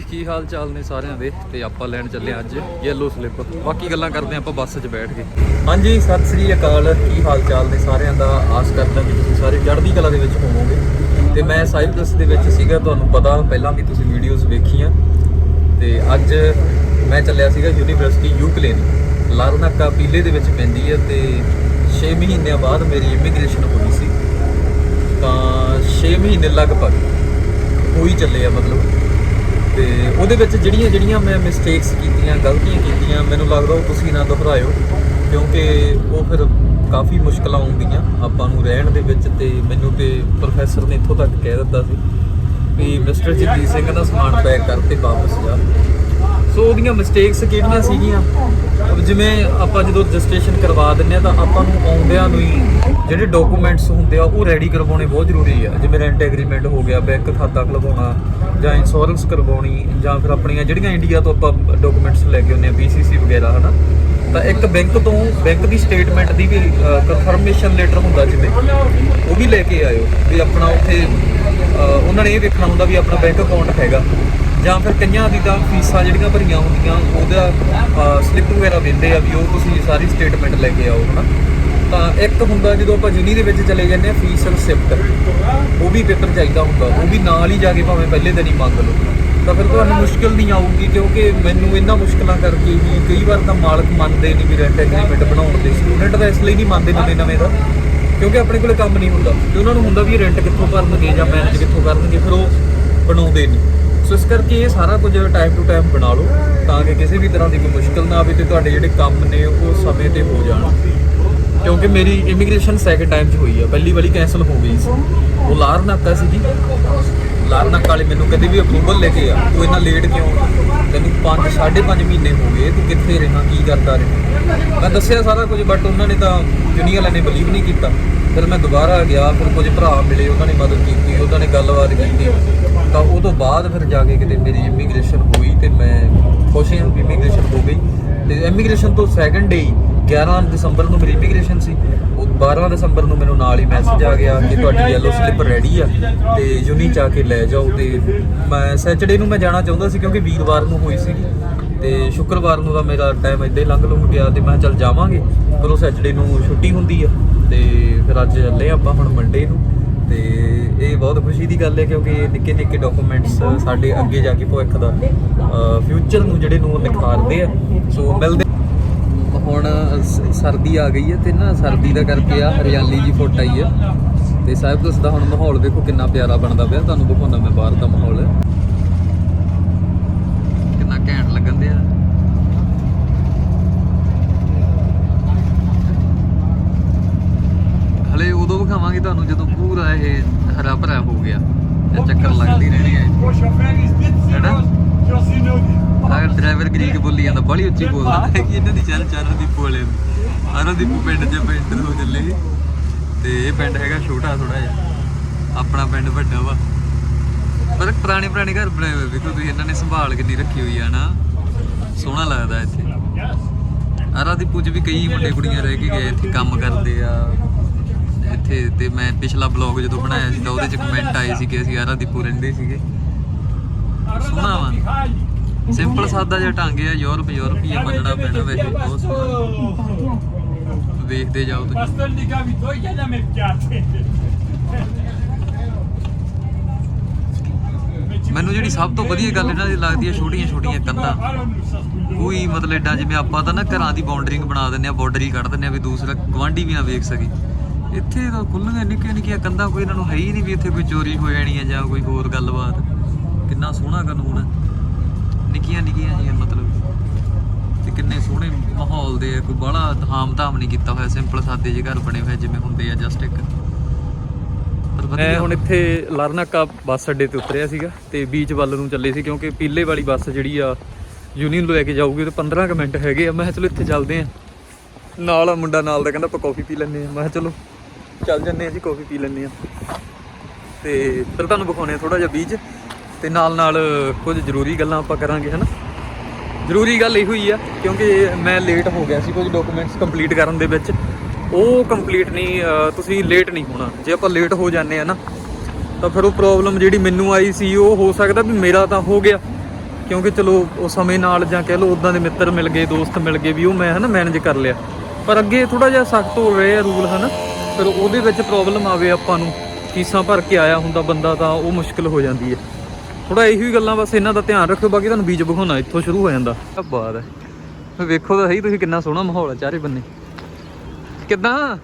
ਕੀ ਹਾਲ ਚਾਲ ਨੇ ਸਾਰਿਆਂ ਦੇ? ਤੇ ਆਪਾਂ ਲੈਣ ਚੱਲੇ ਹਾਂ ਅੱਜ ਯੈਲੋ ਸਲਿੱਪ ਬਾਕੀ ਗੱਲਾਂ ਕਰਦੇ ਹਾਂ ਆਪਾਂ ਬੱਸ 'ਚ ਬੈਠ ਕੇ। ਹਾਂਜੀ, ਸਤਿ ਸ੍ਰੀ ਅਕਾਲ। ਕੀ ਹਾਲ ਚਾਲ ਨੇ ਸਾਰਿਆਂ ਦਾ? ਆਸ ਕਰਦਾ ਕਿ ਤੁਸੀਂ ਸਾਰੇ ਚੜ੍ਹਦੀ ਕਲਾ ਦੇ ਵਿੱਚ ਹੋਵੋਗੇ। ਤੇ ਮੈਂ ਸਾਈਪ੍ਰਸ ਦੇ ਵਿੱਚ ਸੀਗਾ, ਤੁਹਾਨੂੰ ਪਤਾ ਪਹਿਲਾਂ ਵੀ ਤੁਸੀਂ ਵੀਡੀਓਜ਼ ਵੇਖੀਆਂ। ਤੇ ਅੱਜ ਮੈਂ ਚੱਲਿਆ ਸੀਗਾ ਯੂਨੀਵਰਸਿਟੀ ਯੂਕਲੇਨ ਲਾਰਨਾਕਾ ਪੀਲੇ ਦੇ ਵਿੱਚ ਪੈਂਦੀ ਹੈ ਤੇ 6 ਮਹੀਨਿਆਂ ਬਾਅਦ ਮੇਰੀ ਇਮੀਗ੍ਰੇਸ਼ਨ ਹੋਈ ਸੀ। ਤਾਂ 6 ਮਹੀਨੇ ਲਗਭਗ ਹੋਈ ਚੱਲੇ ਆ ਮਤਲਬ। ਤੇ ਉਹਦੇ ਵਿੱਚ ਜਿਹੜੀਆਂ ਜਿਹੜੀਆਂ ਮੈਂ ਮਿਸਟੇਕਸ ਕੀਤੀਆਂ, ਗਲਤੀਆਂ ਕੀਤੀਆਂ, ਮੈਨੂੰ ਲੱਗਦਾ ਉਹ ਤੁਸੀਂ ਨਾ ਦੁਹਰਾਇਓ, ਕਿਉਂਕਿ ਉਹ ਫਿਰ ਕਾਫੀ ਮੁਸ਼ਕਲਾਂ ਆਉਂਦੀਆਂ ਆਪਾਂ ਨੂੰ ਰਹਿਣ ਦੇ ਵਿੱਚ ਤੇ ਮੈਨੂੰ ਤੇ ਪ੍ਰੋਫੈਸਰ ਨੇ ਇੱਥੋਂ ਤੱਕ ਕਹਿ ਦਿੱਤਾ ਸੀ ਵੀ ਮਿਸਟਰ ਜਗਦੀਪ ਸਿੰਘ ਦਾ ਸਮਾਨ ਪੈਕ ਕਰਕੇ ਵਾਪਸ ਜਾ। ਸੋ ਉਹਦੀਆਂ ਮਿਸਟੇਕਸ ਕਿਹੜੀਆਂ ਸੀਗੀਆਂ? ਜਿਵੇਂ ਆਪਾਂ ਜਦੋਂ ਰਜਿਸਟ੍ਰੇਸ਼ਨ ਕਰਵਾ ਦਿੰਨੇ ਆ ਤਾਂ ਆਪਾਂ ਨੂੰ ਆਉਂਦਿਆਂ ਨੂੰ ਹੀ ਜਿਹੜੇ ਡਾਕੂਮੈਂਟਸ ਹੁੰਦੇ ਆ, ਉਹ ਰੈਡੀ ਕਰਵਾਉਣੇ ਬਹੁਤ ਜ਼ਰੂਰੀ ਆ। ਜਿਵੇਂ ਰੈਂਟ ਐਗਰੀਮੈਂਟ ਹੋ ਗਿਆ ਬੈਂਕ ਖਾਤਾ ਖੁਲਵਾਉਣਾ ਜਾਂ ਇੰਸ਼ੋਰੈਂਸ ਕਰਵਾਉਣੀ ਜਾਂ ਫਿਰ ਆਪਣੀਆਂ ਜਿਹੜੀਆਂ ਇੰਡੀਆ ਤੋਂ ਆਪਾਂ ਡਾਕੂਮੈਂਟਸ ਲੈ ਕੇ ਆਉਂਦੇ ਆ BCC ਵਗੈਰਾ, ਹਨਾ? ਤਾਂ ਇੱਕ ਬੈਂਕ ਤੋਂ ਬੈਂਕ ਦੀ ਸਟੇਟਮੈਂਟ ਦੀ ਵੀ ਕਨਫਰਮੇਸ਼ਨ ਲੈਟਰ ਹੁੰਦਾ ਜਿਵੇਂ, ਉਹ ਵੀ ਲੈ ਕੇ ਆਇਓ ਵੀ ਆਪਣਾ ਉੱਥੇ ਉਹਨਾਂ ਨੇ ਇਹ ਵੇਖਣਾ ਹੁੰਦਾ ਵੀ ਆਪਣਾ ਬੈਂਕ ਅਕਾਊਂਟ ਹੈਗਾ। ਜਾਂ ਫਿਰ ਕਈਆਂ ਦੀ ਤਾਂ ਫੀਸਾਂ ਜਿਹੜੀਆਂ ਭਰੀਆਂ ਹੁੰਦੀਆਂ, ਉਹਦਾ ਸਲਿੱਪ ਵਗੈਰਾ ਦਿੰਦੇ ਆ ਵੀ ਉਹ ਤੁਸੀਂ ਸਾਰੀ ਸਟੇਟਮੈਂਟ ਲੈ ਕੇ ਆਓ, ਹਨਾ? ਤਾਂ ਇੱਕ ਹੁੰਦਾ ਜਦੋਂ ਆਪਾਂ ਜ਼ਿਨੀ ਦੇ ਵਿੱਚ ਚਲੇ ਜਾਂਦੇ ਆ ਫੀਸ ਰਿਸਿਪਟ ਉਹ ਵੀ ਪੇਪਰ ਚਾਹੀਦਾ ਹੁੰਦਾ, ਉਹ ਵੀ ਨਾਲ ਹੀ ਜਾ ਕੇ ਭਾਵੇਂ ਪਹਿਲੇ ਦਿਨ ਹੀ ਮੰਗ ਲਓ। ਤਾਂ ਫਿਰ ਤੁਹਾਨੂੰ ਮੁਸ਼ਕਿਲ ਨਹੀਂ ਆਊਗੀ ਕਿਉਂਕਿ ਮੈਨੂੰ ਇਹਨਾਂ ਮੁਸ਼ਕਲਾਂ ਕਰਕੇ ਵੀ ਕਈ ਵਾਰ ਤਾਂ ਮਾਲਕ ਮੰਨਦੇ ਨਹੀਂ ਵੀ ਰੈਂਟ ਐਗਰੀਮੈਂਟ ਬਣਾਉਣ ਦੇ ਸਟੂਡੈਂਟ ਦਾ ਇਸ ਲਈ ਨਹੀਂ ਮੰਨਦੇ ਨਵੇਂ ਨਵੇਂ ਦਾ ਕਿਉਂਕਿ ਆਪਣੇ ਕੋਲੇ ਕੰਮ ਨਹੀਂ ਹੁੰਦਾ। ਤੇ ਉਹਨਾਂ ਨੂੰ ਹੁੰਦਾ ਵੀ ਰੈਂਟ ਕਿੱਥੋਂ ਭਰਨਗੇ ਜਾਂ ਮੈਨੇਜ ਕਿੱਥੋਂ ਕਰਨਗੇ, ਫਿਰ ਉਹ ਬਣਾਉਂਦੇ ਨਹੀਂ। ਸੋ ਇਸ ਕਰਕੇ ਇਹ ਸਾਰਾ ਕੁਝ ਟਾਈਮ ਟੂ ਟਾਈਮ ਬਣਾ ਲਓ ਤਾਂ ਕਿ ਕਿਸੇ ਵੀ ਤਰ੍ਹਾਂ ਦੀ ਕੋਈ ਮੁਸ਼ਕਲ ਨਾ ਆਵੇ ਤੇ ਤੁਹਾਡੇ ਜਿਹੜੇ ਕੰਮ ਨੇ ਉਹ ਸਮੇਂ ਤੇ ਹੋ ਜਾਣ। ਕਿਉਂਕਿ ਮੇਰੀ ਇਮੀਗ੍ਰੇਸ਼ਨ ਸੈਕੰਡ ਟਾਈਮ 'ਚ ਹੋਈ ਆ। ਪਹਿਲੀ ਵਾਰੀ ਕੈਨਸਲ ਹੋ ਗਈ ਸੀ। ਉਹ ਲਾਰਨਾਕਾ ਸੀਗੀ ਲਾਰਨਾਕਾ ਵਾਲੇ ਮੈਨੂੰ ਕਦੇ ਵੀ ਅਪਰੂਵਲ ਲੈ ਕੇ ਆ। ਤੂੰ ਇੰਨਾ ਲੇਟ ਕਿਉਂ ਤੈਨੂੰ 5 5.5 ਮਹੀਨੇ ਹੋ ਗਏ। ਤੂੰ ਕਿੱਥੇ ਰਿਹਾ? ਕੀ ਕਰਦਾ ਰਿਹਾ? ਮੈਂ ਦੱਸਿਆ ਸਾਰਾ ਕੁਝ ਬਟ ਉਹਨਾਂ ਨੇ ਤਾਂ ਜੁਨੀਅਰ ਵਾਲਿਆਂ ਨੇ ਬਲੀਵ ਨਹੀਂ ਕੀਤਾ। ਫਿਰ ਮੈਂ ਦੁਬਾਰਾ ਗਿਆ, ਫਿਰ ਕੁਝ ਭਰਾ ਮਿਲੇ, ਉਹਨਾਂ ਨੇ ਮਦਦ ਕੀਤੀ, ਉਹਨਾਂ ਨੇ ਗੱਲਬਾਤ ਕੀਤੀ। ਤਾਂ ਉਹ ਤੋਂ ਬਾਅਦ ਫਿਰ ਜਾ ਕੇ ਕਿਤੇ ਮੇਰੀ ਇਮੀਗ੍ਰੇਸ਼ਨ ਹੋਈ ਤੇ ਮੈਂ ਖੁਸ਼ ਹਾਂ ਵੀ ਇਮੀਗ੍ਰੇਸ਼ਨ ਹੋ ਗਈ। ਤੇ ਇਮੀਗ੍ਰੇਸ਼ਨ ਤੋਂ ਸੈਕੰਡ ਡੇ 11 ਦਸੰਬਰ ਨੂੰ ਮੇਰੀ ਇਮੀਗ੍ਰੇਸ਼ਨ ਸੀ। ਉਹ 12 ਦਸੰਬਰ ਨੂੰ ਮੈਨੂੰ ਨਾਲ ਹੀ ਮੈਸੇਜ ਆ ਗਿਆ ਕਿ ਤੁਹਾਡੀ ਯੈਲੋ ਸਲਿੱਪ ਰੈਡੀ ਆ ਤੇ ਯੂਨੀ ਚ ਆ ਕੇ ਲੈ ਜਾਓ ਤੇ ਮੈਂ ਸੈਚਰਡੇ ਨੂੰ ਮੈਂ ਜਾਣਾ ਚਾਹੁੰਦਾ ਸੀ ਕਿਉਂਕਿ ਵੀਰਵਾਰ ਨੂੰ ਹੋਈ ਸੀਗੀ। ਤੇ ਸ਼ੁੱਕਰਵਾਰ ਨੂੰ ਤਾਂ ਮੇਰਾ ਟਾਈਮ ਇੱਦਾਂ ਹੀ ਲੰਘ ਲੰਘ ਗਿਆ ਤੇ ਮੈਂ ਕਿਹਾ ਚੱਲ ਜਾਵਾਂਗੇ। ਪਰ ਉਹ ਸੈਚਰਡੇ ਨੂੰ ਛੁੱਟੀ ਹੁੰਦੀ ਆ ਤੇ ਫਿਰ ਅੱਜ ਚੱਲੇ ਆਪਾਂ ਹੁਣ ਮੰਡੇ ਨੂੰ। ਤੇ ਇਹ ਬਹੁਤ ਖੁਸ਼ੀ ਦੀ ਗੱਲ ਹੈ ਕਿਉਂਕਿ ਨਿੱਕੇ ਨਿੱਕੇ ਡਾਕੂਮੈਂਟਸ ਸਾਡੇ ਅੱਗੇ ਜਾ ਕੇ ਭਵਿੱਖ ਦਾ ਫਿਊਚਰ ਨੂੰ ਜਿਹੜੇ ਨੂੰ ਨਿਖਾਰਦੇ ਆ। ਸੋ ਮਿਲਦੇ ਹੁਣ ਸ- ਸਰਦੀ ਆ ਗਈ ਹੈ ਤੇ ਨਾ ਸਰਦੀ ਦਾ ਕਰਕੇ ਆ ਹਰਿਆਲੀ ਜੀ ਫੁੱਟ ਆਈ ਹੈ ਤੇ ਸਾਈਪਰਸ ਦਾ ਹੁਣ ਮਾਹੌਲ ਵੇਖੋ ਕਿੰਨਾ ਪਿਆਰਾ ਬਣਦਾ ਪਿਆ। ਤੁਹਾਨੂੰ ਦਿਖਾਉਣਾ ਮੈਂ ਬਾਹਰ ਦਾ ਮਾਹੌਲ ਕਿੰਨਾ ਹਲੇ ਉਦੋਂ ਵਿਖਾਵਾਂਗੇ ਤੁਹਾਨੂੰ ਜਦੋਂ ਪੂਰਾ ਇਹ ਹਰਾ ਭਰਾ ਹੋ ਗਿਆ। ਤੇ ਚੱਕਰ ਲੱਗਦੀ ਰਹਿਣੀ ਹੈ Era? ਅਗਰ ਡਰਾਈਵਰ ਗ੍ਰੀਕ ਬੋਲੀ ਜਾਂਦਾ ਬੜੀ ਉੱਚੀ ਬੋਲਦਾ। ਹੈ ਕਿ ਇਹਨਾਂ ਦੀ ਚੱਲ ਚੱਲ ਦੀ ਬੋਲੇ ਆਰੋ ਦੀ ਪਿੰਡ ਚ ਪਿੰਡ ਹੋ ਚੱਲੇ। ਤੇ ਇਹ ਪਿੰਡ ਹੈਗਾ ਛੋਟਾ ਥੋੜਾ ਜਿਹਾ। ਆਪਣਾ ਪਿੰਡ ਵੱਡਾ ਵਾ। ਪਰ ਪੁਰਾਣੇ ਪੁਰਾਣੇ ਘਰ ਬਣਾਏ ਹੋਏ ਵੇਖੋ ਤੁਸੀਂ ਇਹਨਾਂ ਨੇ ਸੰਭਾਲ ਕਿੰਨੀ ਰੱਖੀ ਹੋਈ ਆ ਨਾ ਸੋਹਣਾ ਲੱਗਦਾ ਇੱਥੇ। ਆਰਾ ਦੀ ਪੁੱਜ ਵੀ ਕਈ ਮੁੰਡੇ ਕੁੜੀਆਂ ਰਹਿ ਕੇ ਗਏ ਇੱਥੇ ਕੰਮ ਕਰਦੇ ਆ। ਇੱਥੇ ਤੇ ਮੈਂ ਪਿਛਲਾ ਬਲੌਗ ਜਦੋਂ ਬਣਾਇਆ ਸੀ ਤਾਂ ਉਹਦੇ ਚ ਕਮੈਂਟ ਆਏ ਸੀ ਕਿ ਅਸੀਂ ਆਰਾ ਦੀਪੂ ਰਹਿੰਦੇ ਸੀਗੇ। ਸੋਹਣਾ ਵਾ। ਸਿੰਪਲ ਸਾਦਾ ਜਿਹਾ ਢੰਗ ਆ, ਯੂਰਪ ਯੂਰਪੀਆ ਮੰਨਣਾ ਪੈਣਾ ਵੈਸੇ ਬਹੁਤ ਸੋਹਣਾ। ਵੇਖਦੇ ਜਾਓ ਤੁਸੀਂ। ਮੈਨੂੰ ਜਿਹੜੀ ਸਭ ਤੋਂ ਵਧੀਆ ਗੱਲ ਇਹਨਾਂ ਦੀ ਲੱਗਦੀ ਹੈ ਛੋਟੀਆਂ ਛੋਟੀਆਂ ਕੰਧਾਂ। ਕੋਈ ਮਤਲਬ ਏਡਾ ਜਿਵੇਂ ਆਪਾਂ ਤਾਂ ਨਾ ਘਰਾਂ ਦੀ ਬਾਉਂਡਰਿੰਗ ਬਣਾ ਦਿੰਦੇ ਆ ਬਾਰਡਰ ਹੀ ਕੱਢ ਦਿੰਦੇ ਆ ਵੀ ਦੂਸਰਾ ਗਵਾਂਢੀ ਵੀ ਨਾ ਵੇਖ ਸਕੇ। ਇੱਥੇ ਤਾਂ ਖੁੱਲੀਆਂ ਨਿੱਕੀਆਂ ਨਿੱਕੀਆਂ ਕੰਧਾਂ, ਕੋਈ ਇਹਨਾਂ ਨੂੰ ਹੈ ਹੀ ਨਹੀਂ ਵੀ ਇੱਥੇ ਕੋਈ ਚੋਰੀ ਹੋ ਜਾਣੀ ਹੈ ਜਾਂ ਕੋਈ ਹੋਰ ਗੱਲਬਾਤ। ਕਿੰਨਾ ਸੋਹਣਾ ਕਾਨੂੰਨ ਹੈ। ਨਿੱਕੀਆਂ ਨਿੱਕੀਆਂ ਜਿਹੀਆਂ ਮਤਲਬ। ਤੇ ਕਿੰਨੇ ਸੋਹਣੇ ਮਾਹੌਲ ਦੇ ਆ, ਕੋਈ ਬੜਾ ਧਾਮ ਧਾਮ ਨਹੀਂ ਕੀਤਾ ਹੋਇਆ ਸਿੰਪਲ ਸਾਦੇ ਜਿਹੇ ਘਰ ਬਣੇ ਹੋਏ ਜਿਵੇਂ ਹੁੰਦੇ ਆ ਜਸਟ ਇੱਕ। ਮੈਂ ਹੁਣ ਇੱਥੇ ਲਰਨਾਕਾ ਬੱਸ ਅੱਡੇ ਤੇ ਉਤਰਿਆ ਸੀਗਾ ਤੇ ਬੀਚ ਵੱਲ ਨੂੰ ਚੱਲੇ ਸੀ ਕਿਉਂਕਿ ਪੀਲੇ ਵਾਲੀ ਬੱਸ ਜਿਹੜੀ ਆ ਯੂਨੀਅਨ ਨੂੰ ਲੈ ਕੇ ਜਾਊਗੀ ਤੇ 15 ਕੁ ਮਿੰਟ ਹੈਗੇ ਆ। ਮੈਂ ਕਿਹਾ ਚਲੋ ਇੱਥੇ ਚੱਲਦੇ ਆ। ਨਾਲ ਆ ਮੁੰਡਾ ਨਾਲ ਦਾ ਕਹਿੰਦਾ ਆਪਾਂ ਕਾਫੀ ਪੀ ਲੈਂਦੇ ਆ। ਮੈਂ ਕਿਹਾ ਚਲੋ, ਚੱਲ ਜੰਨੇ ਆ ਜੀ ਕਾਫੀ ਪੀ ਲੈਂਦੇ ਆ। ਤੇ ਫਿਰ ਤੁਹਾਨੂੰ ਵਿਖਾਉਣੇ ਆ ਥੋੜਾ ਜਿਹਾ ਬੀਚ ਤੇ ਨਾਲ ਨਾਲ ਕੁਝ ਜ਼ਰੂਰੀ ਗੱਲਾਂ ਆਪਾਂ ਕਰਾਂਗੇ, ਹਨਾ? ਜ਼ਰੂਰੀ ਗੱਲ ਇਹੋ ਹੀ ਆ, ਕਿਉਂਕਿ ਮੈਂ ਲੇਟ ਹੋ ਗਿਆ ਸੀ, ਕੁਝ ਡਾਕੂਮੈਂਟਸ ਕੰਪਲੀਟ ਕਰਨ ਦੇ ਵਿੱਚ। ਉਹ ਕੰਪਲੀਟ ਨਹੀਂ ਤੁਸੀਂ ਲੇਟ ਨਹੀਂ ਹੋਣਾ। ਜੇ ਆਪਾਂ ਲੇਟ ਹੋ ਜਾਂਦੇ ਆ ਨਾ, ਤਾਂ ਫਿਰ ਉਹ ਪ੍ਰੋਬਲਮ ਜਿਹੜੀ ਮੈਨੂੰ ਆਈ ਸੀ, ਉਹ ਹੋ ਸਕਦਾ ਵੀ ਮੇਰਾ ਤਾਂ ਹੋ ਗਿਆ। ਕਿਉਂਕਿ ਚਲੋ, ਉਹ ਸਮੇਂ ਨਾਲ ਜਾਂ ਕਹਿ ਲਓ ਉਦਾਂ ਦੇ ਮਿੱਤਰ ਮਿਲ ਗਏ, ਦੋਸਤ ਮਿਲ ਗਏ ਵੀ ਉਹ ਮੈਂ ਹਨਾ ਮੈਨੇਜ ਕਰ ਲਿਆ। ਪਰ ਅੱਗੇ ਥੋੜਾ ਜਿਹਾ ਸਖਤ ਹੋ ਰਹੇ ਆ ਰੂਲ ਹਨਾ, ਫਿਰ ਉਹਦੇ ਵਿੱਚ ਪ੍ਰੋਬਲਮ ਆਵੇ ਆਪਾਂ ਨੂੰ, ਫੀਸਾਂ ਭਰ ਕੇ ਆਇਆ ਹੁੰਦਾ ਬੰਦਾ ਤਾਂ ਉਹ ਮੁਸ਼ਕਲ ਹੋ ਜਾਂਦੀ ਹੈ। ਥੋੜਾ ਇਹੀ ਗੱਲਾਂ ਬਸ ਇਹਨਾਂ ਦਾ ਧਿਆਨ ਰੱਖਿਓ, ਬਾਕੀ ਤੁਹਾਨੂੰ ਬੀਜ ਵਿਖਾਉਣਾ ਇੱਥੋਂ ਸ਼ੁਰੂ ਹੋ ਜਾਂਦਾ। ਕੀ ਬਾਤ ਹੈ। ਫਿਰ ਵੇਖੋ ਤਾਂ ਸਹੀ ਤੁਸੀਂ ਕਿੰਨਾ ਸੋਹਣਾ ਮਾਹੌਲ ਹੈ ਚਾਰੇ ਬੰਨੇ। ਕਿੱਦਾਂ?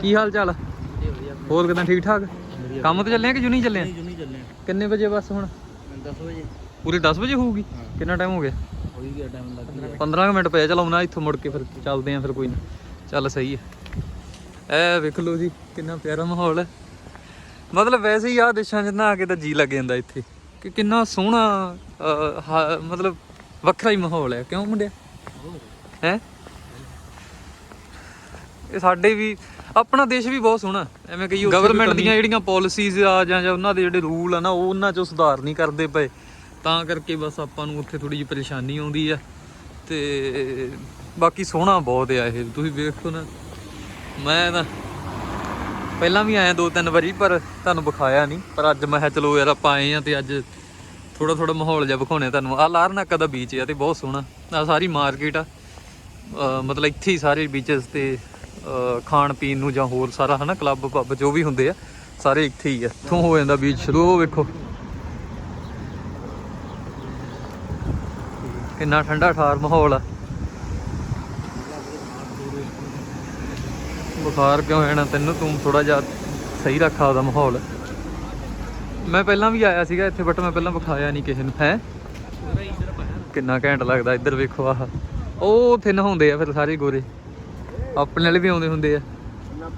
ਕੀ ਹਾਲ ਚਾਲ? ਹੋਰ ਕਿਦਾਂ ਠੀਕ ਠਾਕ? ਕੰਮ ਤੇ ਚੱਲੇ ਆ ਕਿ ਜੁਨੀ ਚੱਲੇ ਆ? ਜੁਨੀ ਚੱਲੇ ਕਿੰਨੇ ਵਜੇ ਬੱਸ ਹੁਣ? 10 ਵਜੇ। ਪੂਰੇ 10 ਵਜੇ ਹੋਊਗੀ? ਕਿੰਨਾ ਟਾਈਮ ਹੋ ਗਿਆ? ਹੋ ਹੀ ਗਿਆ ਟਾਈਮ ਲੱਗ ਗਿਆ। 15 ਕੁ ਮਿੰਟ ਪਏ ਚਲ ਆਉਣਾ ਇੱਥੋਂ ਮੁੜ ਕੇ ਫਿਰ ਚੱਲਦੇ ਆਂ ਫਿਰ ਕੋਈ ਨਾ। ਚੱਲ ਸਹੀ ਹੈ ਐ ਵੇਖ ਲਓ ਜੀ ਕਿੰਨਾ ਪਿਆਰਾ ਮਾਹੌਲ ਹੈ ਮਤਲਬ ਵੈਸੇ ਹੀ ਆ ਦੇਸ਼ਾਂ 'ਚ ਨਾ ਆ ਕੇ ਤਾਂ ਜੀ ਲੱਗ ਜਾਂਦਾ ਇੱਥੇ। ਕਿ ਕਿੰਨਾ ਸੋਹਣਾ ਮਤਲਬ ਵੱਖਰਾ ਹੀ ਮਾਹੌਲ ਹੈ ਕਿਉਂ ਮੁੰਡਿਆ? ਹੈ? ਇਹ ਸਾਡੇ ਵੀ ਆਪਣਾ ਦੇਸ਼ ਵੀ ਬਹੁਤ ਸੋਹਣਾ। ਐਵੇਂ ਕਹੀਏ ਗਵਰਨਮੈਂਟ ਦੀਆਂ ਜਿਹੜੀਆਂ ਪਾਲਿਸੀਜ਼ ਆ ਜਾਂ ਜਾਂ ਉਹਨਾਂ ਦੇ ਜਿਹੜੇ ਰੂਲ ਆ ਨਾ ਉਹ ਉਹਨਾਂ 'ਚ ਸੁਧਾਰ ਨਹੀਂ ਕਰਦੇ ਪਏ। ਤਾਂ ਕਰਕੇ ਬਸ ਆਪਾਂ ਨੂੰ ਉੱਥੇ ਥੋੜੀ ਜਿਹੀ ਪਰੇਸ਼ਾਨੀ ਆਉਂਦੀ ਆ। ਤੇ ਬਾਕੀ ਸੋਹਣਾ ਬਹੁਤ ਆ ਇਹ। ਤੁਸੀਂ ਵੇਖੋ ਨਾ। ਮੈਂ ਤਾਂ ਪਹਿਲਾਂ ਵੀ ਆਇਆ ਦੋ ਤਿੰਨ ਵਾਰੀ ਪਰ ਤੁਹਾਨੂੰ ਵਿਖਾਇਆ ਨਹੀਂ। ਪਰ ਅੱਜ ਮੈਂ ਕਿਹਾ ਚਲੋ ਯਾਰ ਆਪਾਂ ਆਏ ਆ ਤੇ ਅੱਜ ਥੋੜਾ ਥੋੜਾ ਮਾਹੌਲ ਜਿਹਾ ਵਿਖਾਉਣੇ ਤੁਹਾਨੂੰ। ਆ ਲਾਰਨਾਕਾ ਦਾ ਬੀਚ ਆ ਤੇ ਬਹੁਤ ਸੋਹਣਾ। ਆ ਸਾਰੀ ਮਾਰਕੀਟ ਆ। ਮਤਲਬ ਇੱਥੇ ਹੀ ਸਾਰੇ ਬੀਚਸ ਤੇ ਖਾਣ ਪੀਣ ਨੂੰ ਜਾਂ ਹੋਰ ਸਾਰਾ ਹਨਾ ਕਲੱਬ ਪੱਬ ਜੋ ਵੀ ਹੁੰਦੇ ਆ, ਸਾਰੇ ਇੱਥੇ ਹੀ ਆ। ਇੱਥੋਂ ਹੋ ਜਾਂਦਾ ਬੀਚ ਸ਼ੁਰੂ ਉਹ ਵੇਖੋ। ਕਿੰਨਾ ਠੰਡਾ ਠਾਰ ਮਾਹੌਲ ਆ। ਬੁਖਾਰ ਕਿਉਂ ਹੈ ਨਾ, ਤੈਨੂੰ ਤੂੰ ਥੋੜਾ ਜਿਹਾ ਸਹੀ ਰੱਖਾ ਉਹਦਾ ਮਾਹੌਲ। ਮੈਂ ਪਹਿਲਾਂ ਵੀ ਆਇਆ ਸੀਗਾ ਇੱਥੇ ਬਟ ਮੈਂ ਪਹਿਲਾਂ ਵਿਖਾਇਆ ਨਹੀਂ ਕਿਸੇ ਨੂੰ, ਹੈ? ਕਿੰਨਾ ਘੈਂਟ ਲੱਗਦਾ, ਇੱਧਰ ਵੇਖੋ ਆਹ। ਉਹ ਉੱਥੇ ਹੁੰਦੇ ਆ ਫਿਰ ਸਾਰੇ ਗੋਰੇ। ਆਪਣੇ ਵਾਲੇ ਵੀ ਆਉਂਦੇ ਹੁੰਦੇ ਆ।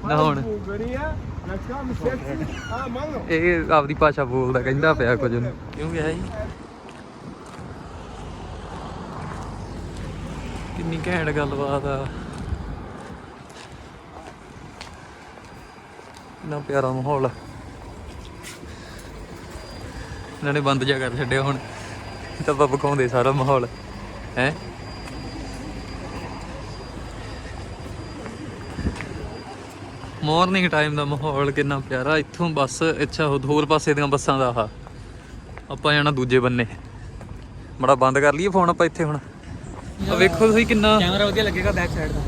ਨਹਾਉਣ ਇਹ ਆਪਦੀ ਭਾਸ਼ਾ ਬੋਲਦਾ ਕਹਿੰਦਾ ਪਿਆ ਕੁਝ ਨੂੰ ਕਿਉਂ ਗਿਆ ਜੀ ਕਿੰਨੀ ਘੈਂਟ ਗੱਲਬਾਤ ਆ। ਨਾ ਪਿਆਰਾ ਮਾਹੌਲ ਆ। ਇਹਨਾਂ ਨੇ ਬੰਦ ਜਾ ਕਰ ਛੱਡਿਆ ਹੁਣ। ਇਹ ਤਾਂ ਆਪਾਂ ਵਿਖਾਉਂਦੇ ਸਾਰਾ ਮਾਹੌਲ। ਹੈ? ਮਾਰਨਿੰਗ ਟਾਈਮ ਦਾ ਮਾਹੌਲ ਕਿੰਨਾ ਪਿਆਰਾ। ਇੱਥੋਂ ਬੱਸ ਅੱਛਾ ਹੋਰ ਪਾਸੇ ਦੀਆਂ ਬੱਸਾਂ ਦਾ ਆਹ। ਆਪਾਂ ਜਾਣਾ ਦੂਜੇ ਬੰਨੇ। ਬੜਾ ਬੰਦ ਕਰ ਲਈਏ ਫੋਨ ਆਪਾਂ ਇੱਥੇ ਹੁਣ। ਆ ਵੇਖੋ ਤੁਸੀਂ ਕਿੰਨਾ ਕੈਮਰਾ ਵਧੀਆ ਲੱਗੇਗਾ ਬੈਕ ਸਾਈਡ ਦਾ।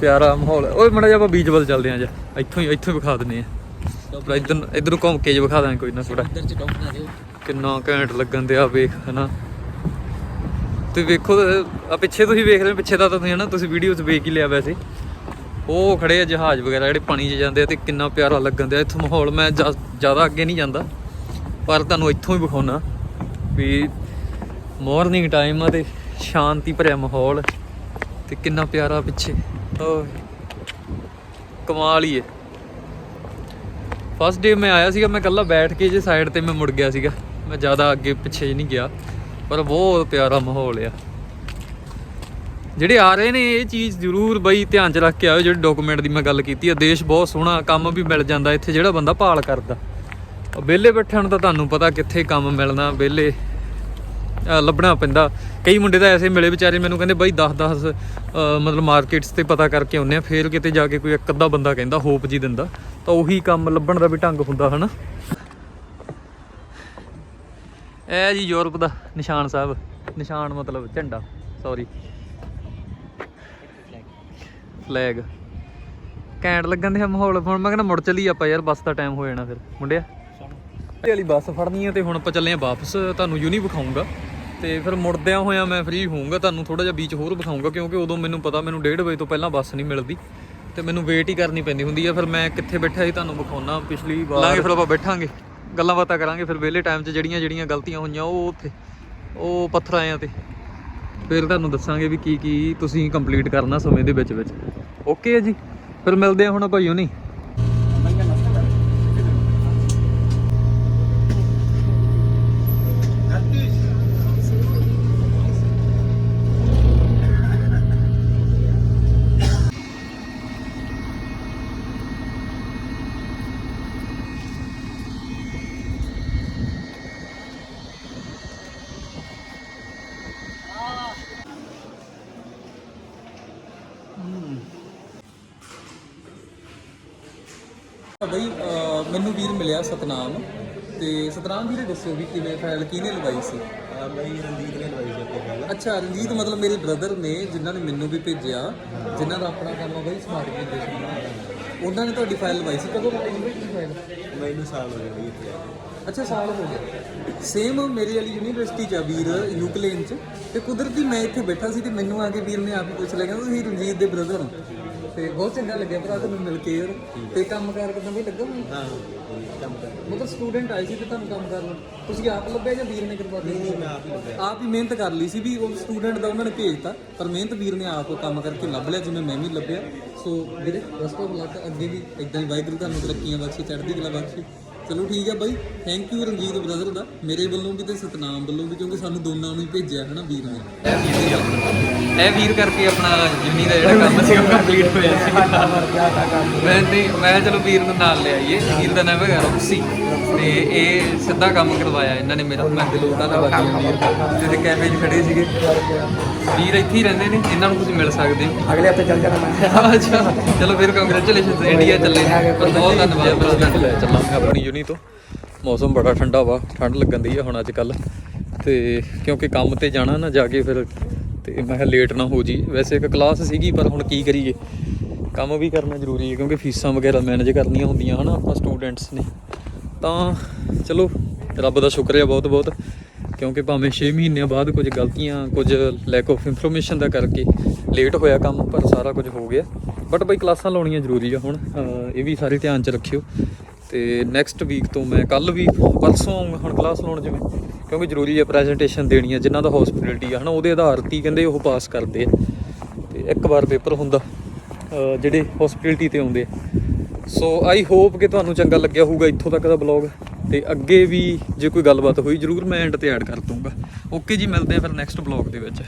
ਪਿਆਰਾ ਮਾਹੌਲ। ਓਏ ਮੜਾ ਜਿਹਾ ਆਪਾਂ ਬੀਚ ਵੱਲ ਚੱਲਦੇ ਆਂ ਜਾ ਇੱਥੋਂ ਹੀ ਇੱਥੋਂ ਵਿਖਾ ਦਿੰਨੇ ਆ ਪਰ ਇੱਧਰ ਇੱਧਰੋਂ ਘੁੰਮ ਕੇ ਜੇ ਵਿਖਾ ਦਾਂਗੇ ਕੋਈ ਨਾ ਥੋੜਾ ਇੱਧਰ ਚ ਡਾਊਨ ਨਾ ਦਿਓ। ਕਿੰਨਾ ਘੈਂਟ ਲੱਗਣ ਦਿਆ ਵੇਖ ਹਨਾ। ਤੇ ਵੇਖੋ ਆ ਪਿੱਛੇ ਤੁਸੀਂ ਵੇਖ ਰਹੇ ਪਿੱਛੇ ਦਾ ਤਾਂ ਤੁਸੀਂ ਹਨਾ ਤੁਸੀਂ ਵੀਡੀਓ 'ਚ ਵੇਖ ਹੀ ਲਿਆ ਵੈਸੇ। ਉਹ ਖੜੇ ਆ ਜਹਾਜ਼ ਵਗੈਰਾ ਜਿਹੜੇ ਪਾਣੀ 'ਚ ਜਾਂਦੇ ਆ ਤੇ ਕਿੰਨਾ ਪਿਆਰਾ ਲੱਗਣ ਦਿਆ। ਇੱਥੋਂ ਮਾਹੌਲ ਮੈਂ ਜ਼ਿਆਦਾ ਅੱਗੇ ਨਹੀਂ ਜਾਂਦਾ, ਪਰ ਤੁਹਾਨੂੰ ਇੱਥੋਂ ਹੀ ਵਿਖਾਉਣਾ ਵੀ ਮਾਰਨਿੰਗ ਟਾਈਮ ਆ ਤੇ ਸ਼ਾਂਤੀ ਭਰਿਆ ਮਾਹੌਲ ਤੇ ਕਿੰਨਾ ਪਿਆਰਾ ਪਿੱਛੇ। ਓਏ, ਕਮਾਲ ਹੀ ਹੈ ਫਸਟ ਡੇ ਮੈਂ ਆਇਆ ਸੀਗਾ, ਮੈਂ ਕੱਲਾ ਬੈਠ ਕੇ ਜੇ ਸਾਈਡ ਤੇ ਮੈਂ ਮੁੜ ਗਿਆ ਸੀਗਾ। ਮੈਂ ਜ਼ਿਆਦਾ ਅੱਗੇ ਪਿੱਛੇ ਨਹੀਂ ਗਿਆ, ਪਰ ਬਹੁਤ ਪਿਆਰਾ ਮਾਹੌਲ ਆ। ਜਿਹੜੇ ਆ ਰਹੇ ਨੇ, ਇਹ ਚੀਜ਼ ਜ਼ਰੂਰ ਬਈ ਧਿਆਨ ਚ ਰੱਖ ਕੇ ਆਇਓ, ਜਿਹੜੇ ਡਾਕੂਮੈਂਟ ਦੀ ਮੈਂ ਗੱਲ ਕੀਤੀ ਆ, ਦੇਸ਼ ਬਹੁਤ ਸੋਹਣਾ ਕੰਮ ਵੀ ਮਿਲ ਜਾਂਦਾ ਇੱਥੇ, ਜਿਹੜਾ ਬੰਦਾ ਭਾਲ ਕਰਦਾ। ਉਹ ਵਿਹਲੇ ਬੈਠਣ ਦਾ ਤੁਹਾਨੂੰ ਪਤਾ ਕਿੱਥੇ ਕੰਮ ਮਿਲਣਾ, ਵਿਹਲੇ ਲੱਭਣਾ ਪੈਂਦਾ। ਕਈ ਮੁੰਡੇ ਤਾਂ ਐਸੇ ਮਿਲੇ ਵਿਚਾਰੇ, ਮੈਨੂੰ ਕਹਿੰਦੇ ਬਾਈ 10 10 ਮਤਲਬ ਮਾਰਕੀਟਸ ਤੇ ਪਤਾ ਕਰਕੇ ਆਉਂਦੇ ਆ, ਫੇਰ ਕਿਤੇ ਜਾ ਕੇ ਕੋਈ ਇੱਕ ਅੱਧਾ ਬੰਦਾ ਕਹਿੰਦਾ, ਹੋਪ ਜੀ ਦਿੰਦਾ। ਤਾਂ ਉਹੀ ਕੰਮ ਲੱਭਣ ਦਾ ਵੀ ਢੰਗ ਹੁੰਦਾ, ਹਨਾ? ਇਹ ਜੀ ਯੂਰਪ ਦਾ ਨਿਸ਼ਾਨ ਸਾਹਿਬ, ਨਿਸ਼ਾਨ ਮਤਲਬ ਝੰਡਾ ਸੌਰੀ ਫਲੈਗ ਕੈਂਟ ਲੱਗਣ ਦੇ ਮਾਹੌਲ। ਹੁਣ ਮੈਂ ਕਹਿੰਦਾ ਮੁੜ ਚੱਲੀ ਆਪਾਂ ਯਾਰ, ਬੱਸ ਦਾ ਟਾਈਮ ਹੋ ਜਾਣਾ ਫਿਰ। ਮੁੰਡਿਆ। ਇਹ ਵਾਲੀ ਬੱਸ ਫੜਨੀ ਹੈ ਤੇ ਹੁਣ ਆਪਾਂ ਚੱਲੇ ਆ ਵਾਪਸ। ਤੁਹਾਨੂੰ ਯੂਨੀ ਵਿਖਾਉਂਗਾ ਤੇ ਫਿਰ ਮੁੜਦਿਆਂ ਹੋਇਆ ਮੈਂ ਫ੍ਰੀ ਹੋਊਂਗਾ। ਤੁਹਾਨੂੰ ਥੋੜਾ ਜਿਹਾ ਬੀਚ ਹੋਰ ਵਿਖਾਉਂਗਾ ਕਿਉਂਕਿ ਉਦੋਂ ਮੈਨੂੰ ਪਤਾ, ਮੈਨੂੰ 1:30 ਵਜੇ ਤੋਂ ਪਹਿਲਾਂ ਬੱਸ ਨਹੀਂ ਮਿਲਦੀ। ਤੇ ਮੈਨੂੰ ਵੇਟ ਹੀ ਕਰਨੀ ਪੈਂਦੀ ਹੁੰਦੀ ਆ। ਫਿਰ ਮੈਂ ਕਿੱਥੇ ਬੈਠਾ ਸੀ ਤੁਹਾਨੂੰ ਵਿਖਾਉਣਾ ਪਿਛਲੀ ਵਾਰ। ਲਾਂਗੇ ਫਿਰ ਆਪਾਂ ਬੈਠਾਂਗੇ। ਗੱਲਾਂ ਬਾਤਾਂ ਕਰਾਂਗੇ। ਫਿਰ ਵਿਹਲੇ ਟਾਈਮ 'ਚ ਜਿਹੜੀਆਂ ਜਿਹੜੀਆਂ ਗਲਤੀਆਂ ਹੋਈਆਂ, ਉਹ ਉੱਥੇ। ਉਹ ਪੱਥਰ ਆਇਆਂ ਤੇ। ਫਿਰ ਤੁਹਾਨੂੰ ਦੱਸਾਂਗੇ ਵੀ ਕੀ ਕੀ ਤੁਸੀਂ ਕੰਪਲੀਟ ਕਰਨਾ ਸਮੇਂ ਦੇ ਵਿੱਚ ਵਿੱਚ। ਓਕੇ ਹੈ ਜੀ? ਫਿਰ ਮਿਲਦੇ ਆ ਹੁਣ ਆਪਾਂ ਯੂਨੀ ਬਈ ਮੈਨੂੰ ਵੀਰ ਮਿਲਿਆ ਸਤਨਾਮ ਤੇ ਸਤਨਾਮ ਵੀਰੇ ਦੱਸੋ ਵੀ ਕਿਵੇਂ ਫਾਈਲ ਕਿਹਨੇ ਲਵਾਈ ਸੀ? ਬਈ ਰਣਜੀਤ ਨੇ ਲਵਾਈ ਸੀ ਆਪਣੀ ਗੱਲ ਅੱਛਾ ਰਣਜੀਤ ਮਤਲਬ ਮੇਰੇ ਬ੍ਰਦਰ ਨੇ ਜਿਨ੍ਹਾਂ ਨੇ ਮੈਨੂੰ ਵੀ ਭੇਜਿਆ ਜਿਨ੍ਹਾਂ ਦਾ ਆਪਣਾ ਕੰਮ ਆ ਬਈ ਸਮਾਰਟ ਦਾ। ਉਹਨਾਂ ਨੇ ਤੁਹਾਡੀ ਫਾਈਲ ਲਵਾਈ ਸੀ? ਕਦੋਂ ਲਵਾਈ? ਸੀ ਫਾਈਲ ਮੈਨੂੰ ਸਾਲ ਹੋ ਬਈ ਇੱਥੇ ਆ ਕੇ। ਅੱਛਾ ਸਾਲ ਹੋ ਗਿਆ ਸੇਮ ਮੇਰੀ ਵਾਲੀ ਯੂਨੀਵਰਸਿਟੀ ਚ ਆ ਵੀਰ ਯੂਕਲੇਨ ਚ। ਤੇ ਕੁਦਰਤੀ ਮੈਂ ਇੱਥੇ ਬੈਠਾ ਸੀ ਤੇ ਮੈਨੂੰ ਆ ਕੇ ਵੀਰ ਨੇ ਆਪ ਹੀ ਪੁੱਛ ਲਿਆ ਕਹਿੰਦਾ ਤੁਸੀਂ ਰਣਜੀਤ ਦੇ ਬ੍ਰਦਰ ਹੋ। ਤੇ ਬਹੁਤ ਚੰਗਾ ਲੱਗਿਆ ਭਰਾ ਤੁਹਾਨੂੰ ਮਿਲ ਕੇ ਯਾਰ। ਤੇ ਕੰਮ ਕਾਰ ਕਿਦਾਂ ਵੀ ਲੱਗਾ ਮੈਨੂੰ ਹਾਂ ਕੰਮ ਕਰ ਮਤਲਬ ਸਟੂਡੈਂਟ ਆਏ ਸੀ ਤੇ ਤੁਹਾਨੂੰ ਕੰਮ ਕਰਨਾ ਤੁਸੀਂ ਆਪ ਲੱਭਿਆ ਜਾਂ ਵੀਰ ਨੇ ਕਰਵਾ ਦਿੱਤਾ? ਮੈਂ ਆਪ ਲੱਭਿਆ। ਆਪ ਹੀ ਮਿਹਨਤ ਕਰ ਲਈ ਸੀ ਵੀ ਉਹ ਸਟੂਡੈਂਟ ਦਾ ਉਹਨਾਂ ਨੇ ਭੇਜਤਾ ਪਰ ਮਿਹਨਤ ਵੀਰ ਨੇ ਆਪ ਕੰਮ ਕਰਕੇ ਲੱਭ ਲਿਆ ਜਿਵੇਂ ਮੈਂ ਵੀ ਲੱਭਿਆ। ਸੋ ਵੀਰੇ ਬਸ ਤੋਂ ਲੱਗ ਅੱਗੇ ਵੀ ਇਦਾਂ ਹੀ ਵਾਹਿਗੁਰੂ ਤੁਹਾਨੂੰ ਤਰੱਕੀਆਂ ਬਖਸ਼ੇ, ਚੜ੍ਹਦੀ ਕਲਾ ਬਖਸ਼ੇ। ਚਲੋ ਠੀਕ ਹੈ ਬਾਈ ਥੈਂਕ ਯੂ ਰਣਜੀਤ ਬ੍ਰਦਰ ਦਾ। ਮੇਰੇ ਵੱਲੋਂ ਵੀ ਤੇ ਸਤਨਾਮ ਵੱਲੋਂ ਵੀ, ਕਿਉਂਕਿ ਸਾਨੂੰ ਦੋਨਾਂ ਨੂੰ ਹੀ ਭੇਜਿਆ ਹੈ ਨਾ ਵੀਰ ਨੇ। ਇਹ ਵੀਰ ਕਰਕੇ ਆਪਣਾ ਜਿੰਨੀ ਦਾ ਜਿਹੜਾ ਕੰਮ ਸੀ ਉਹ ਕੰਪਲੀਟ ਹੋਇਆ ਸੀ। ਮੈਂ ਨਹੀਂ ਮੈਂ ਚਲੋ ਵੀਰ ਨੂੰ ਨਾਲ ਲੈ ਆਈਏ। ਵੀਰ ਦਾ ਨਾਮ ਹੈਗਾ ਰੌਕਸੀ। ਤੇ ਇਹ ਸਿੱਧਾ ਕੰਮ ਕਰਵਾਇਆ ਇਹਨਾਂ ਨੇ ਮੇਰਾ। ਮੈਂ ਦਿਲੋਂ ਉਹਨਾਂ ਦਾ ਬਾਕੀ ਵੀਰ ਤੇ ਤੇ ਕੈਫੇ 'ਚ ਖੜੇ ਸੀਗੇ। ਵੀਰ ਇੱਥੇ ਹੀ ਰਹਿੰਦੇ ਨੇ। ਇਹਨਾਂ ਨੂੰ ਤੁਸੀਂ ਮਿਲ ਸਕਦੇ ਹੋ। ਅਗਲੇ ਹਫ਼ਤੇ ਚੱਲ ਜਾਣਾ ਮੈਂ। ਅੱਛਾ। ਚਲੋ ਫਿਰ ਕੰਗ੍ਰੈਚੁਲੇਸ਼ਨਸ ਇੰਡੀਆ ਚੱਲੇ। ਪਰ ਬਹੁਤ ਧੰਨਵਾਦ ਪ੍ਰੈਜ਼ੀਡੈਂਟ ਲੈ ਚੱਲਾਂਗੇ ਆਪਣੀ ਯੂਨੀ ਤੋਂ। ਮੌਸਮ ਬੜਾ ਠੰਡਾ ਵਾ। ਠੰਡ ਲੱਗਣ ਦੀ ਆ ਹੁਣ ਅੱਜ ਕੱਲ ਤੇ ਕਿਉਂਕਿ ਕੰਮ ਤੇ ਜਾਣਾ ਨਾ ਜਾ ਕੇ ਫਿਰ ਤੇ ਮੈਂ ਕਿਹਾ ਲੇਟ ਨਾ ਹੋ ਜੀ ਵੈਸੇ ਇੱਕ ਕਲਾਸ ਸੀਗੀ, ਪਰ ਹੁਣ ਕੀ ਕਰੀਏ? ਕੰਮ ਵੀ ਕਰਨਾ ਜ਼ਰੂਰੀ ਹੈ, ਕਿਉਂਕਿ ਫੀਸਾਂ ਵਗੈਰਾ ਮੈਨੇਜ ਕਰਨੀਆਂ ਹੁੰਦੀਆਂ ਹਨਾ ਆਪਾਂ ਸਟੂਡੈਂਟਸ ਨੇ। ਤਾਂ ਚਲੋ, ਰੱਬ ਦਾ ਸ਼ੁਕਰ ਹੈ ਬਹੁਤ ਬਹੁਤ ਕਿਉਂਕਿ ਭਾਵੇਂ 6 ਮਹੀਨਿਆਂ ਬਾਅਦ ਕੁਝ ਗਲਤੀਆਂ, ਕੁਝ ਲੈਕ ਆਫ ਇਨਫੋਰਮੇਸ਼ਨ ਦਾ ਕਰਕੇ ਲੇਟ ਹੋਇਆ ਕੰਮ, ਪਰ ਸਾਰਾ ਕੁਝ ਹੋ ਗਿਆ। ਬਟ ਬਈ ਕਲਾਸਾਂ ਲਾਉਣੀਆਂ ਜ਼ਰੂਰੀ ਆ ਹੁਣ ਇਹ ਵੀ ਸਾਰੇ ਧਿਆਨ 'ਚ ਰੱਖਿਓ। ਤੇ ਨੈਕਸਟ ਵੀਕ ਤੋਂ ਮੈਂ ਕੱਲ ਵੀ, ਪਰਸੋਂ ਆਊਂਗਾ ਹੁਣ ਕਲਾਸ ਲਾਉਣ ਜਿਵੇਂ। ਕਿਉਂਕਿ ਜ਼ਰੂਰੀ ਹੈ ਪ੍ਰੈਜੈਂਟੇਸ਼ਨ ਦੇਣੀ ਹੈ ਜਿਨ੍ਹਾਂ ਦਾ ਹਸਪੀਟੈਲਿਟੀ ਆ, ਹਨਾ, ਉਹਦੇ ਆਧਾਰ ਤੇ ਕਹਿੰਦੇ ਉਹ ਪਾਸ ਕਰਦੇ ਆ। ਤੇ ਇੱਕ ਵਾਰ ਪੇਪਰ ਹੁੰਦਾ ਜਿਹੜੇ ਹਸਪੀਟੈਲਿਟੀ ਤੇ ਆਉਂਦੇ ਸੋ ਆਈ ਹੋਪ ਕਿ ਤੁਹਾਨੂੰ ਚੰਗਾ ਲੱਗਿਆ ਹੋਊਗਾ ਇੱਥੋਂ ਤੱਕ ਦਾ ਬਲੌਗ ਤੇ ਅੱਗੇ ਵੀ ਜੇ ਕੋਈ ਗੱਲਬਾਤ ਹੋਈ, ਜਰੂਰ ਮੈਂ ਐਂਡ ਤੇ ਐਡ ਕਰ ਦੂੰਗਾ ਓਕੇ ਜੀ, ਮਿਲਦੇ ਆ ਫਿਰ ਨੈਕਸਟ ਬਲੌਗ ਦੇ ਵਿੱਚ।